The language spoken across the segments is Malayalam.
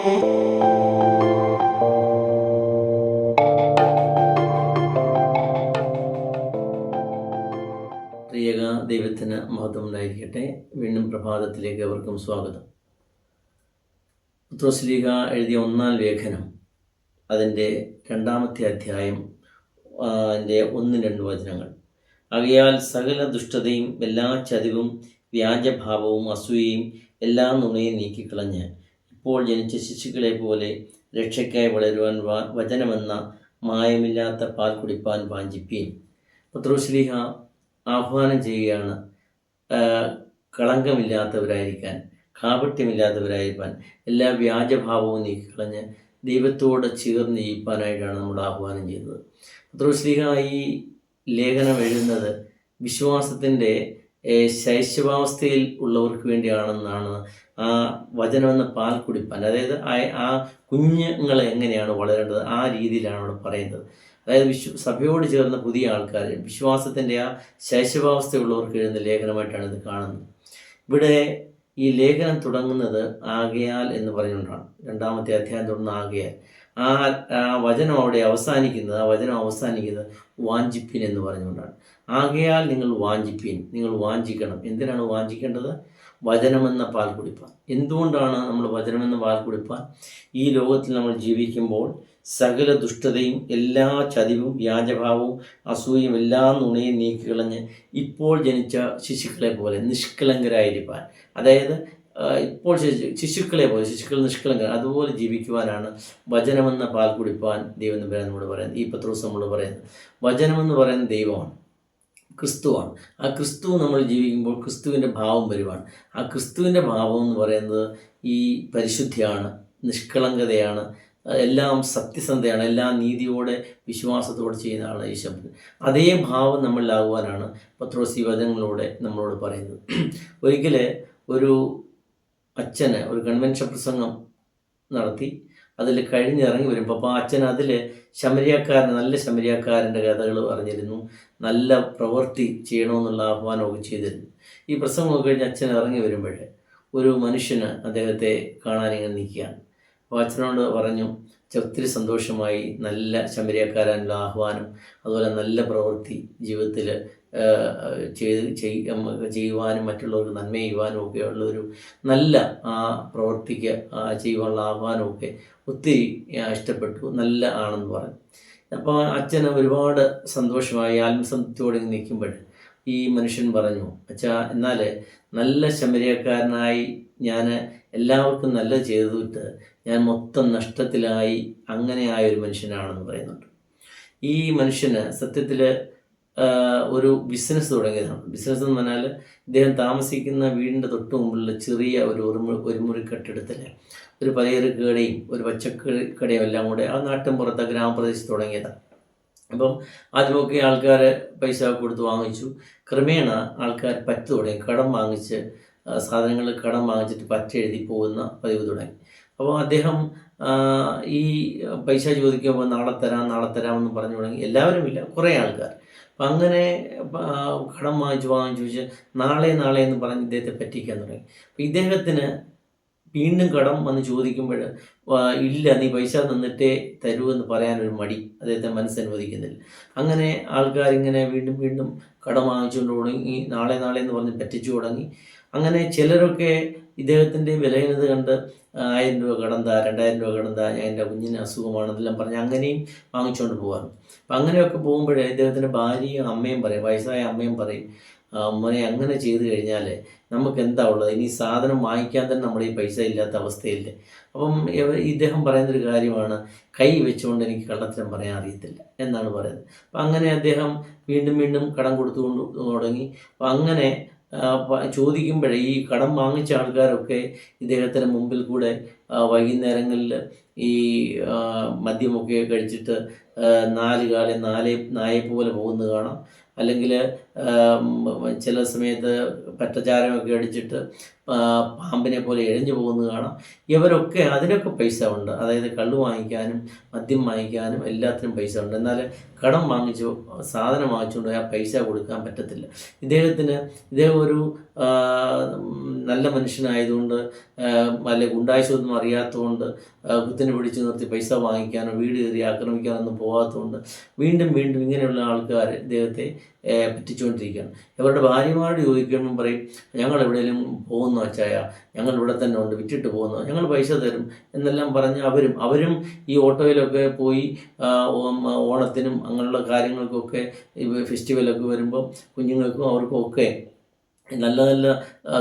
പ്രിയക ദൈവത്തിന് മഹത്വം ഉണ്ടായിരിക്കട്ടെ. വീണ്ടും പ്രഭാതത്തിലേക്ക് അവർക്കും സ്വാഗതം. പുത്രോസ്ലീഹ എഴുതിയ ഒന്നാം ലേഖനം അതിന്റെ രണ്ടാമത്തെ അധ്യായം അതിന്റെ ഒന്ന് രണ്ട് വചനങ്ങൾ. ആകയാൽ സകല ദുഷ്ടതയും എല്ലാ ചതിവും വ്യാജഭാവവും അസൂയയും എല്ലാ നുണയും നീക്കിക്കളഞ്ഞ് ഇപ്പോൾ ജനിച്ച ശിശുക്കളെ പോലെ രക്ഷയ്ക്കായി വളരുവാൻ വചനമെന്ന മായമില്ലാത്ത പാൽ കുടിപ്പാൻ വാഞ്ചിപ്പീൻ. പത്രോശ്ലീഹ ആഹ്വാനം ചെയ്യുകയാണ്. കളങ്കമില്ലാത്തവരായിരിക്കാൻ കാപട്യമില്ലാത്തവരായിരിക്കാൻ എല്ലാ വ്യാജഭാവവും നീക്കിക്കളഞ്ഞ് ദൈവത്തോട് ചേർന്ന് ജീവിപ്പാനായിട്ടാണ് നമ്മൾ ആഹ്വാനം ചെയ്യുന്നത്. പത്രോശ്ലീഹ ഈ ലേഖനം എഴുതുന്നത് വിശ്വാസത്തിന്റെ ശൈശവാവസ്ഥയിൽ ഉള്ളവർക്ക് വേണ്ടിയാണെന്നാണ് ആ എന്ന പാൽ കുടിപ്പാൻ അതായത് ആ- കുഞ്ഞുങ്ങളെ എങ്ങനെയാണ് വളരേണ്ടത്? ആ രീതിയിലാണ് അവിടെ പറയുന്നത്. അതായത് വിശ്വ സഭയോട് ചേർന്ന പുതിയ ആൾക്കാർ വിശ്വാസത്തിന്റെ ആ ശൈശവാവസ്ഥയുള്ളവർക്ക് എഴുതുന്ന ലേഖനമായിട്ടാണ് ഇത് കാണുന്നത്. ഇവിടെ ഈ ലേഖനം തുടങ്ങുന്നത് ആകയാൽ എന്ന് പറഞ്ഞുകൊണ്ടാണ് രണ്ടാമത്തെ അധ്യായം തുടങ്ങുന്ന ആകയാൽ. ആ വചനം അവിടെ അവസാനിക്കുന്നത് ആ വചനം അവസാനിക്കുന്നത് വാഞ്ചിപ്പിൻ എന്ന് പറഞ്ഞുകൊണ്ടാണ്. ആകയാൽ നിങ്ങൾ വാഞ്ചിപ്പിൻ നിങ്ങൾ വാഞ്ചിക്കണം. എന്തിനാണ് വാഞ്ചിക്കേണ്ടത്? വചനമെന്ന പാൽ കുടിപ്പാൻ എന്തുകൊണ്ടാണ് നമ്മൾ വചനമെന്ന പാൽ കുടിപ്പാൻ ഈ ലോകത്തിൽ നമ്മൾ ജീവിക്കുമ്പോൾ സകല ദുഷ്ടതയും എല്ലാ ചതിവും വ്യാജഭാവവും അസൂയയും എല്ലാ നുണയും നീക്കിക്കളഞ്ഞ് ഇപ്പോൾ ജനിച്ച ശിശുക്കളെ പോലെ നിഷ്കളങ്കരായിരിക്കാൻ. അതായത് ഇപ്പോൾ ശിശുക്കളെ പോലെ ശിശുക്കൾ നിഷ്കളങ്ക അതുപോലെ ജീവിക്കുവാനാണ് വചനമെന്ന പാൽ കുടിപ്പാൻ ദൈവം നമ്പരാൻ നമ്മൾ പറയുന്നത്. ഈ പത്രോസ് നമ്മൾ പറയുന്നത്. വചനമെന്ന് പറയുന്നത് ദൈവമാണ്. ക്രിസ്തുവാണ്. ആ ക്രിസ്തു നമ്മൾ ജീവിക്കുമ്പോൾ ക്രിസ്തുവിന്റെ ഭാവം വരുവാണ്. ആ ക്രിസ്തുവിന്റെ ഭാവം എന്ന് പറയുന്നത് ഈ പരിശുദ്ധിയാണ് നിഷ്കളങ്കതയാണ് എല്ലാം സത്യസന്ധയാണ് എല്ലാം നീതിയോടെ വിശ്വാസത്തോടെ ചെയ്യുന്നതാണ് ഈ ശബ്ദം. അതേ ഭാവം നമ്മളിലാകുവാനാണ് പത്രോസ് ഈ വചനങ്ങളിലൂടെ നമ്മളോട് പറയുന്നത്. ഒരിക്കൽ ഒരു അച്ഛന് ഒരു കൺവെൻഷൻ പ്രസംഗം നടത്തി. അതിൽ കഴിഞ്ഞിറങ്ങി വരുമ്പോൾ അപ്പോൾ അച്ഛൻ അതിൽ ശമരിയാക്കാരൻ നല്ല ശമരിയാക്കാരന്റെ കഥകൾ പറഞ്ഞിരുന്നു. നല്ല പ്രവൃത്തി ചെയ്യണമെന്നുള്ള ആഹ്വാനമൊക്കെ ചെയ്തിരുന്നു. ഈ പ്രസംഗമൊക്കെ കഴിഞ്ഞ് അച്ഛൻ ഇറങ്ങി വരുമ്പോഴേ ഒരു മനുഷ്യന് അദ്ദേഹത്തെ കാണാനിങ്ങനെ നിൽക്കുകയാണ്. അപ്പോൾ അച്ഛനോട് പറഞ്ഞു "അച്ഛാ, ഒത്തിരി സന്തോഷമായി. നല്ല ശമരിയാക്കാരനുള്ള ആഹ്വാനം. അതുപോലെ നല്ല പ്രവൃത്തി ജീവിതത്തിൽ ചെയ്ത് ചെയ്യുവാനും മറ്റുള്ളവർക്ക് നന്മ ചെയ്യുവാനും ഒക്കെ ഉള്ളൊരു നല്ല ആ പ്രവൃത്തിക്ക് ചെയ്യുവാനുള്ള ആഹ്വാനമൊക്കെ ഒത്തിരി ഇഷ്ടപ്പെട്ടു. നല്ല ആണെന്ന് പറഞ്ഞു. അപ്പോൾ അച്ഛന് ഒരുപാട് സന്തോഷമായി ആത്മസംതൃപ്തിയോടെ നിൽക്കുമ്പോൾ ഈ മനുഷ്യൻ പറഞ്ഞു അച്ഛാ എന്നാൽ നല്ല ശമരിയക്കാരനായി ഞാൻ എല്ലാവർക്കും നല്ല ചെയ്തിട്ട് ഞാൻ മൊത്തം നഷ്ടത്തിലായി അങ്ങനെ ആയ ഒരു മനുഷ്യനാണെന്ന് പറയുന്നുണ്ട്. ഈ മനുഷ്യന് സത്യത്തിൽ ഒരു ബിസിനസ് തുടങ്ങിയതാണ്. ബിസിനസ് എന്ന് പറഞ്ഞാൽ ഇദ്ദേഹം താമസിക്കുന്ന വീടിന്റെ തൊട്ട് മുമ്പിലുള്ള ചെറിയ ഒരു ഒരു മു- ഒരു മുറി കെട്ടിടത്തിൽ ഒരു പലചരക്ക് കടയും ഒരു പച്ചക്കറി കടയും എല്ലാം കൂടെ ആ നാട്ടിൻ പുറത്ത് ഗ്രാമപ്രദേശത്ത് തുടങ്ങിയതാണ്. അപ്പം ആദ്യമൊക്കെ ആൾക്കാർ പൈസ കൊടുത്ത് വാങ്ങിച്ചു. ക്രമേണ ആൾക്കാർ പറ്റ് തുടങ്ങി. കടം വാങ്ങിച്ച് സാധനങ്ങൾ കടം വാങ്ങിച്ചിട്ട് പറ്റ എഴുതി പോകുന്ന പതിവ് തുടങ്ങി. അപ്പോൾ അദ്ദേഹം ഈ പൈസ ചോദിക്കുമ്പോൾ നാളെ തരാം നാളെ തരാം എന്ന് പറഞ്ഞു തുടങ്ങി. എല്ലാവരും ഇല്ല കുറേ ആൾക്കാർ അപ്പം അങ്ങനെ കടം വാങ്ങിച്ച് വാങ്ങിച്ച് വെച്ച് നാളെ നാളെ എന്ന് പറഞ്ഞ് ഇദ്ദേഹത്തെ പറ്റിക്കാൻ തുടങ്ങി. അപ്പം ഇദ്ദേഹത്തിന് വീണ്ടും കടം വന്ന് ചോദിക്കുമ്പോൾ ഇല്ല നീ പൈസ തന്നിട്ടേ തരൂ എന്ന് പറയാനൊരു മടി അദ്ദേഹത്തെ മനസ്സനുവദിക്കുന്നില്ല. അങ്ങനെ ആൾക്കാരിങ്ങനെ വീണ്ടും വീണ്ടും കടം വാങ്ങിച്ചുകൊണ്ട് തുടങ്ങി നാളെ നാളെ എന്ന് പറഞ്ഞ് പറ്റിച്ചു തുടങ്ങി. അങ്ങനെ ചിലരൊക്കെ ഇദ്ദേഹത്തിന്റെ വിലയിനത് കണ്ട് ആയിരം രൂപ കടന്ത രണ്ടായിരം രൂപ കടന്ത എന്റെ കുഞ്ഞിന് അസുഖമാണെന്നെല്ലാം പറഞ്ഞ് അങ്ങനെയും വാങ്ങിച്ചുകൊണ്ട് പോകാറ് അപ്പം അങ്ങനെയൊക്കെ പോകുമ്പോഴേ ഇദ്ദേഹത്തിന്റെ ഭാര്യയും അമ്മയും പറയും വയസ്സായ അമ്മയും പറയും "ആ, മോനെ അങ്ങനെ ചെയ്തു കഴിഞ്ഞാൽ നമുക്ക് എന്താ ഉള്ളത്? ഇനി സാധനം വാങ്ങിക്കാൻ തന്നെ നമ്മുടെ ഈ പൈസ ഇല്ലാത്ത അവസ്ഥയില്ലേ? അപ്പം ഇദ്ദേഹം പറയുന്നൊരു കാര്യമാണ് കൈ വെച്ചുകൊണ്ട് എനിക്ക് കള്ളത്തരം പറയാൻ അറിയത്തില്ല എന്നാണ് പറയുന്നത്. അപ്പം അങ്ങനെ അദ്ദേഹം വീണ്ടും വീണ്ടും കടം കൊടുത്തുകൊണ്ട് തുടങ്ങി. അപ്പം അങ്ങനെ ചോദിക്കുമ്പോഴേ ഈ കടം വാങ്ങിച്ച ആൾക്കാരൊക്കെ ഇദ്ദേഹത്തിന് മുമ്പിൽ കൂടെ വൈകുന്നേരങ്ങളിൽ ഈ മദ്യമൊക്കെ കഴിച്ചിട്ട് നാല് കാലം നാലേ നായെ പോലെ പോകുന്നത് കാണാം. അല്ലെങ്കിൽ ചില സമയത്ത് പറ്റചാരമൊക്കെ അടിച്ചിട്ട് പാമ്പിനെ പോലെ എഴഞ്ഞു പോകുന്നത് കാണാം. ഇവരൊക്കെ അതിനൊക്കെ പൈസ ഉണ്ട്. അതായത് കള്ള് വാങ്ങിക്കാനും മദ്യം വാങ്ങിക്കാനും എല്ലാത്തിനും പൈസ ഉണ്ട്. എന്നാൽ കടം വാങ്ങിച്ചു സാധനം വാങ്ങിച്ചുകൊണ്ട് ആ പൈസ കൊടുക്കാൻ പറ്റത്തില്ല. ഇദ്ദേഹത്തിന് ഇദ്ദേഹം ഒരു നല്ല മനുഷ്യനായതുകൊണ്ട് വല്ല ഗുണ്ടായുസൊന്നും അറിയാത്തതുകൊണ്ട് കുത്തിന് പിടിച്ചു നിർത്തി പൈസ വാങ്ങിക്കാനോ വീട് കയറി ആക്രമിക്കാനൊന്നും പോകാത്തതുകൊണ്ട് വീണ്ടും വീണ്ടും ഇങ്ങനെയുള്ള ആൾക്കാർ ഇദ്ദേഹത്തെ പറ്റിച്ചുകൊണ്ടിരിക്കുകയാണ് ഇവരുടെ ഭാര്യമാരോട് ചോദിക്കുമ്പോൾ പറയും ഞങ്ങൾ എവിടെയെങ്കിലും പോകുന്നു? അച്ചായ ഞങ്ങൾ ഇവിടെ തന്നെ ഉണ്ട് വിറ്റിട്ട് പോകുന്നു ഞങ്ങൾ പൈസ തരും എന്നെല്ലാം പറഞ്ഞ് അവരും അവരും ഈ ഓട്ടോയിലൊക്കെ പോയി ഓണത്തിനും അങ്ങനെയുള്ള കാര്യങ്ങൾക്കൊക്കെ ഫെസ്റ്റിവലൊക്കെ വരുമ്പോൾ കുഞ്ഞുങ്ങൾക്കും അവർക്കും ഒക്കെ നല്ല നല്ല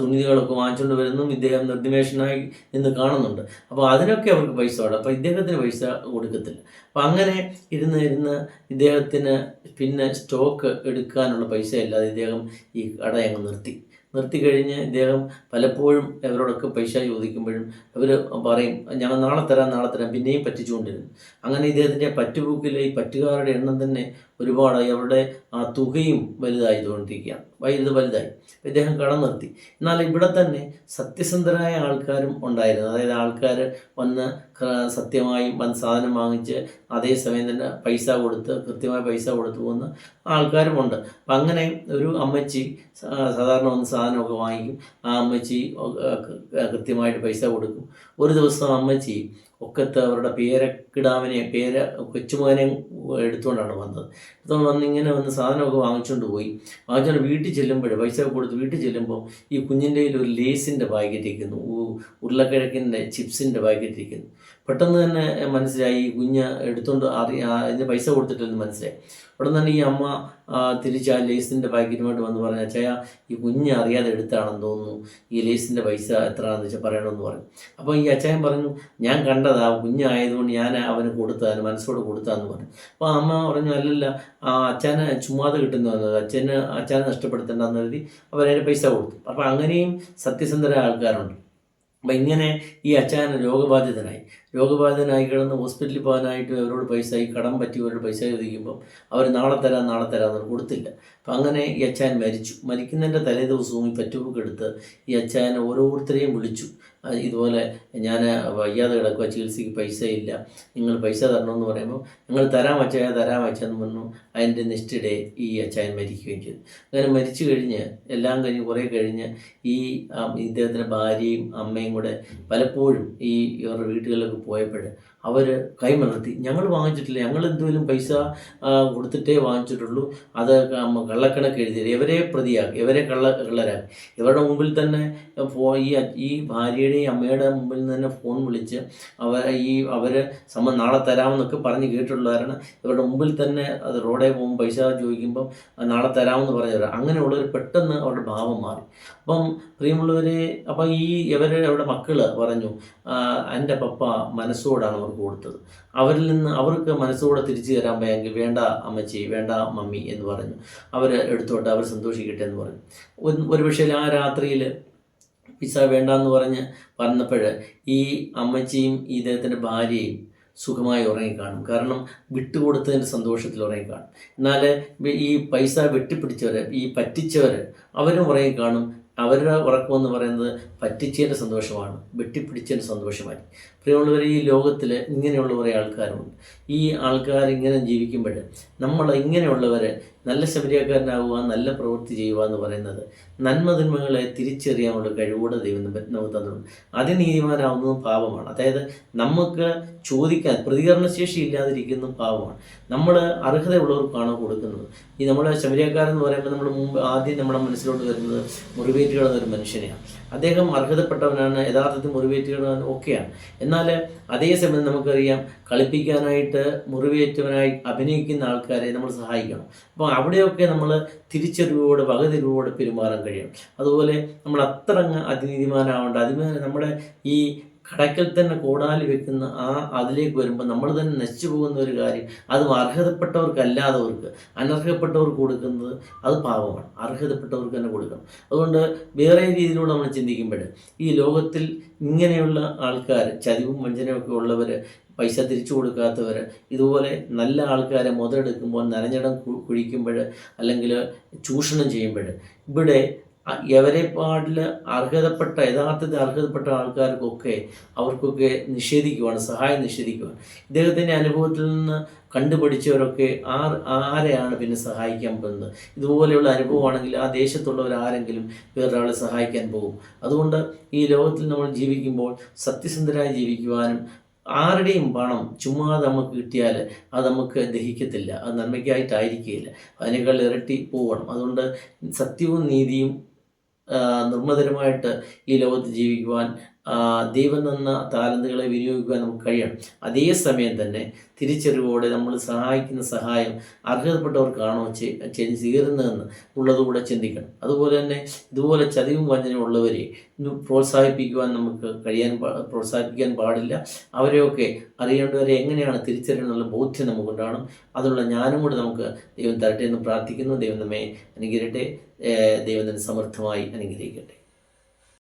തുണിതുകളൊക്കെ വാങ്ങിച്ചുകൊണ്ട് വരുന്നതും ഇദ്ദേഹം നിർദ്ദേശനായി നിന്ന് കാണുന്നുണ്ട്. അപ്പോൾ അതിനൊക്കെ അവർക്ക് പൈസ വേണം. അപ്പോൾ ഇദ്ദേഹത്തിന് പൈസ കൊടുക്കത്തില്ല. അപ്പോൾ അങ്ങനെ ഇരുന്ന് ഇരുന്ന് ഇദ്ദേഹത്തിന് പിന്നെ സ്റ്റോക്ക് എടുക്കാനുള്ള പൈസ ഇല്ലാതെ ഇദ്ദേഹം ഈ കടയങ്ങ് നിർത്തി. നിർത്തി കഴിഞ്ഞ് ഇദ്ദേഹം പലപ്പോഴും അവരോടൊക്കെ പൈസ ചോദിക്കുമ്പോഴും അവർ പറയും ഞങ്ങൾ നാളെ തരാം നാളെ തരാം. പിന്നെയും പറ്റിച്ചുകൊണ്ടിരുന്നു. അങ്ങനെ ഇദ്ദേഹത്തിന്റെ പറ്റുപോക്കിലെ ഈ പറ്റുകാരുടെ എണ്ണം തന്നെ ഒരുപാടായി. അവരുടെ ആ തുകയും വലുതായതുകൊണ്ടിരിക്കുകയാണ് വൈദ്യുത വലുതായി. ഇദ്ദേഹം കടം നിർത്തി. എന്നാൽ ഇവിടെ തന്നെ സത്യസന്ധരായ ആൾക്കാരും ഉണ്ടായിരുന്നു. അതായത് ആൾക്കാർ വന്ന് സത്യമായി വന്ന് സാധനം വാങ്ങിച്ച് അതേസമയം തന്നെ പൈസ കൊടുത്ത് കൃത്യമായ പൈസ കൊടുത്തു പോകുന്ന ആൾക്കാരുമുണ്ട് അപ്പം അങ്ങനെ ഒരു അമ്മച്ചി സാധാരണ വന്ന് സാധനമൊക്കെ വാങ്ങിക്കും. ആ അമ്മച്ചി കൃത്യമായിട്ട് പൈസ കൊടുക്കും. ഒരു ദിവസം അമ്മച്ചി ഒക്കത്ത് അവരുടെ പേരക്കിടാവിനെ പേര കൊച്ചുമകനെ എടുത്തുകൊണ്ടാണ് വന്നത്. അപ്പം വന്ന് ഇങ്ങനെ വന്ന് സാധനമൊക്കെ വാങ്ങിച്ചുകൊണ്ട് പോയി. വാങ്ങിച്ചുകൊണ്ട് വീട്ടിൽ ചെല്ലുമ്പോൾ പൈസ കൊടുത്ത് വീട്ടിൽ ചെല്ലുമ്പോൾ ഈ കുഞ്ഞിന്റെ കയ്യിൽ ഒരു ലേസിന്റെ പാക്കറ്റ് ഇരിക്കുന്നു. ഉരുളക്കിഴക്കിന്റെ ചിപ്സിന്റെ പാക്കറ്റ് ഇരിക്കുന്നു. പെട്ടെന്ന് തന്നെ മനസ്സിലായി. ഈ കുഞ്ഞ് എടുത്തുകൊണ്ട് അറി ആ, ഇതിന് പൈസ കൊടുത്തിട്ടില്ലെന്ന് മനസ്സിലായി. ഉടൻ തന്നെ ഈ അമ്മ തിരിച്ച് ആ ലേസിന്റെ പാക്കറ്റുമായിട്ട് വന്ന് പറഞ്ഞു അച്ഛയ ഈ കുഞ്ഞ് അറിയാതെ എടുത്താണെന്ന് തോന്നുന്നു. ഈ ലേസിന്റെ പൈസ എത്രയാണെന്ന് വെച്ചാൽ പറയണമെന്ന് പറഞ്ഞു. അപ്പോൾ ഈ അച്ചായൻ പറഞ്ഞു ഞാൻ കണ്ടതാ കുഞ്ഞായതുകൊണ്ട് ഞാൻ അവന് കൊടുത്തതാണ് മനസ്സോട് കൊടുത്താന്ന് പറഞ്ഞു. അപ്പോൾ അമ്മ പറഞ്ഞു അല്ലല്ല ആ അച്ഛനെ ചുമ്മാതെ കിട്ടുന്നു അച്ഛന് അച്ഛനെ നഷ്ടപ്പെടുത്തേണ്ടെന്ന് കരുതി അവരതിന് പൈസ കൊടുത്തു. അപ്പോൾ അങ്ങനെയും സത്യസന്ധരായ ആൾക്കാരുണ്ട്. അപ്പം ഇങ്ങനെ ഈ അച്ഛൻ രോഗബാധിതനായി. രോഗബാധിതനായി കിടന്ന് ഹോസ്പിറ്റലിൽ പോകാനായിട്ട് അവരോട് പൈസ ഈ കടം പറ്റി അവരോട് പൈസ ചോദിക്കുമ്പോൾ അവർ നാളെ തരാം നാളെ തരാം എന്ന് കൊടുത്തില്ല. അപ്പം അങ്ങനെ ഈ അച്ഛൻ മരിച്ചു. മരിക്കുന്നതിന്റെ തലേ ദിവസവും ഈ പറ്റുബുക്ക് എടുത്ത് ഈ അച്ഛൻ ഓരോരുത്തരെയും വിളിച്ചു. ഇതുപോലെ ഞാൻ വയ്യാതെ കിടക്കുക ചികിത്സയ്ക്ക് പൈസ ഇല്ല നിങ്ങൾ പൈസ തരണമെന്ന് പറയുമ്പോൾ ഞങ്ങൾ തരാൻ വച്ചാൽ തരാൻ വച്ചെന്ന് പറഞ്ഞു അതിന്റെ ഡേ ഈ അച്ചായൻ മരിക്കുകയും ചെയ്തു. അങ്ങനെ മരിച്ചു കഴിഞ്ഞ് എല്ലാം കഴിഞ്ഞ് കുറേ കഴിഞ്ഞ് ഈ ഇദ്ദേഹത്തിന്റെ ഭാര്യയും അമ്മയും കൂടെ പലപ്പോഴും ഈ ഇവരുടെ വീട്ടുകളിലൊക്കെ പോയപ്പോൾ അവർ കൈമലർത്തി. ഞങ്ങൾ വാങ്ങിച്ചിട്ടില്ല. ഞങ്ങൾ എന്തെങ്കിലും പൈസ കൊടുത്തിട്ടേ വാങ്ങിച്ചിട്ടുള്ളൂ. അത് കള്ളക്കണക്ക് എഴുതി ഇവരെ പ്രതിയാക്കി. ഇവരെ കള്ള കള്ളരാക്കി. ഇവരുടെ മുമ്പിൽ തന്നെ ഫോ ഈ ഈ ഭാര്യയുടെയും അമ്മയുടെ മുമ്പിൽ തന്നെ ഫോൺ വിളിച്ച് അവർ ഈ അവർ സമ നാളെ തരാമെന്നൊക്കെ പറഞ്ഞ് കേട്ടിട്ടുള്ളവരാണ്. ഇവരുടെ മുമ്പിൽ തന്നെ അത് റോഡേ പോകുമ്പോൾ പൈസ ചോദിക്കുമ്പോൾ നാളെ തരാമെന്ന് പറഞ്ഞവരാണ്. അങ്ങനെയുള്ളവർ പെട്ടെന്ന് അവരുടെ ഭാവം മാറി. അപ്പം പ്രിയമുള്ളവരെ അപ്പം ഈ ഇവർ അവരുടെ മക്കൾ പറഞ്ഞു "ആ, എന്റെ പപ്പ മനസ്സോടാണ് അവർക്ക് കൊടുത്തത്. അവരിൽ നിന്ന് അവർക്ക് മനസ്സോടെ തിരിച്ചു തരാൻ വയ്യെങ്കിൽ വേണ്ട അമ്മച്ചി വേണ്ട മമ്മി എന്ന് പറഞ്ഞു. അവർ എടുത്തോട്ടെ അവർ സന്തോഷിക്കട്ടെ എന്ന് പറഞ്ഞു. ഒരു- പക്ഷേ ആ രാത്രിയിൽ പിസ്സ വേണ്ടെന്ന് പറഞ്ഞ് പറഞ്ഞപ്പോൾ ഈ അമ്മച്ചിയും ഈ ഇദ്ദേഹത്തിന്റെ ഭാര്യയും സുഖമായി ഉറങ്ങിക്കാണും. കാരണം വിട്ടുകൊടുത്തതിന്റെ സന്തോഷത്തിൽ ഉറങ്ങിക്കാണും. എന്നാൽ ഈ പൈസ വെട്ടിപ്പിടിച്ചവർ ഈ പറ്റിച്ചവർ അവരും ഉറങ്ങിക്കാണും. അവരുടെ ഉറക്കമെന്ന് പറയുന്നത് പറ്റിച്ചതിന്റെ സന്തോഷമാണ് വെട്ടിപ്പിടിച്ചതിന്റെ സന്തോഷമായി. പ്രിയമുള്ളവർ ഈ ലോകത്തിൽ ഇങ്ങനെയുള്ള കുറേ ആൾക്കാരുണ്ട്. ഈ ആൾക്കാർ ഇങ്ങനെ ജീവിക്കുമ്പോൾ നമ്മൾ ഇങ്ങനെയുള്ളവർ നല്ല ശബരിയാക്കാരനാവുക നല്ല പ്രവൃത്തി ചെയ്യുക എന്ന് പറയുന്നത് നന്മതിന്മകളെ തിരിച്ചറിയാനുള്ള കഴിവോടെ ദൈവം നമുക്ക് തന്നിട്ടുണ്ട്. അതിനീതിമാനാവുന്നതും പാപമാണ്. അതായത് നമുക്ക് ചോദിക്കാൻ പ്രതികരണശേഷി ഇല്ലാതിരിക്കുന്ന പാപമാണ്. നമ്മൾ അർഹതയുള്ളവർക്കാണ് കൊടുക്കുന്നത്. ഈ നമ്മുടെ ശബരിയാക്കാരെന്ന് പറയുമ്പോൾ നമ്മൾ മുമ്പ് ആദ്യം നമ്മുടെ മനസ്സിലോട്ട് വരുന്നത് മുറിവേറ്റ് കിടന്ന ഒരു മനുഷ്യനെയാണ്. അദ്ദേഹം അർഹതപ്പെട്ടവനാണ് യഥാർത്ഥത്തിൽ മുറിവേറ്റ് കിടന്നവൻ ഒക്കെയാണ് എന്നാൽ അതേസമയം നമുക്കറിയാം കളിപ്പിക്കാനായിട്ട് മുറിവേറ്റവനായി അഭിനയിക്കുന്ന ആൾക്കാരെ നമ്മൾ സഹായിക്കണം. അപ്പോൾ അവിടെയൊക്കെ നമ്മൾ തിരിച്ചറിവോടെ വകതിരിവോടെ പെരുമാറാൻ കഴിയണം. അതുപോലെ നമ്മൾ അത്ര അതിനീതിമാനാവേണ്ട അതിന് നമ്മുടെ ഈ കടക്കൽ തന്നെ കോടാലി വെക്കുന്ന ആ അതിലേക്ക് വരുമ്പോൾ നമ്മൾ തന്നെ നശിച്ചു പോകുന്ന ഒരു കാര്യം അത് അർഹതപ്പെട്ടവർക്കല്ലാത്തവർക്ക് അനർഹപ്പെട്ടവർക്ക് കൊടുക്കുന്നത് അത് പാപമാണ്. അർഹതപ്പെട്ടവർക്ക് തന്നെ കൊടുക്കണം. അതുകൊണ്ട് വേറെ രീതിയിലൂടെ നമ്മൾ ചിന്തിക്കുമ്പോൾ ഈ ലോകത്തിൽ ഇങ്ങനെയുള്ള ആൾക്കാർ ചതിവും വഞ്ചനയും ഒക്കെ ഉള്ളവർ പൈസ തിരിച്ചു കൊടുക്കാത്തവർ ഇതുപോലെ നല്ല ആൾക്കാരെ മുതലെടുക്കുമ്പോൾ നനഞ്ഞിടം കുഴിക്കുമ്പോൾ അല്ലെങ്കിൽ ചൂഷണം ചെയ്യുമ്പോൾ ഇവിടെ എവരെ പാടിൽ അർഹതപ്പെട്ട യഥാർത്ഥത്തിൽ അർഹതപ്പെട്ട ആൾക്കാർക്കൊക്കെ അവർക്കൊക്കെ നിഷേധിക്കുവാണ് സഹായം നിഷേധിക്കുവാണ്. ഇദ്ദേഹത്തിന്റെ അനുഭവത്തിൽ നിന്ന് കണ്ടുപിടിച്ചവരൊക്കെ ആർ ആരെയാണ് പിന്നെ സഹായിക്കാൻ പോകുന്നത്? ഇതുപോലെയുള്ള അനുഭവമാണെങ്കിൽ ആ ദേശത്തുള്ളവർ ആരെങ്കിലും വേറൊരാളെ സഹായിക്കാൻ പോകും. അതുകൊണ്ട് ഈ ലോകത്തിൽ നമ്മൾ ജീവിക്കുമ്പോൾ സത്യസന്ധരായി ജീവിക്കുവാനും ആരുടെയും പണം ചുമ്മാതെ നമുക്ക് കിട്ടിയാൽ അത് നമുക്ക് ദഹിക്കത്തില്ല അത് നന്മയ്ക്കായിട്ടായിരിക്കുകയില്ല. അതിനേക്കാൾ ഇരട്ടി പോകണം അതുകൊണ്ട് സത്യവും നീതിയും നിർമ്മതരുമായിട്ട് ഈ ലോകത്ത് ജീവിക്കുവാൻ ദൈവം തന്ന താലന്തുകളെ വിനിയോഗിക്കുവാൻ നമുക്ക് കഴിയണം. അതേ സമയം തന്നെ തിരിച്ചറിവോടെ നമ്മൾ സഹായിക്കുന്ന സഹായം അർഹതപ്പെട്ടവർക്കാണോ ചെ- ചെയ്യുന്നതെന്ന് ഉള്ളതുകൂടെ ചിന്തിക്കണം. അതുപോലെ തന്നെ ഇതുപോലെ ചതിവും വഞ്ചനയും ഉള്ളവരെ പ്രോത്സാഹിപ്പിക്കുവാൻ നമുക്ക് കഴിയാൻ പ്രോത്സാഹിപ്പിക്കാൻ പാടില്ല. അവരെയൊക്കെ അറിയേണ്ടവരെ എങ്ങനെയാണ് തിരിച്ചറിയണമെന്നുള്ള ബോധ്യം നമുക്കുണ്ടാകണം അതിനുള്ള ഞാനും കൂടെ നമുക്ക് ദൈവം തരട്ടെ എന്ന് പ്രാർത്ഥിക്കുന്നു. ദൈവം നമ്മെ അനുഗ്രഹട്ടെ ദൈവം തന്നെ സമർത്ഥമായി അനുഗ്രഹിക്കട്ടെ.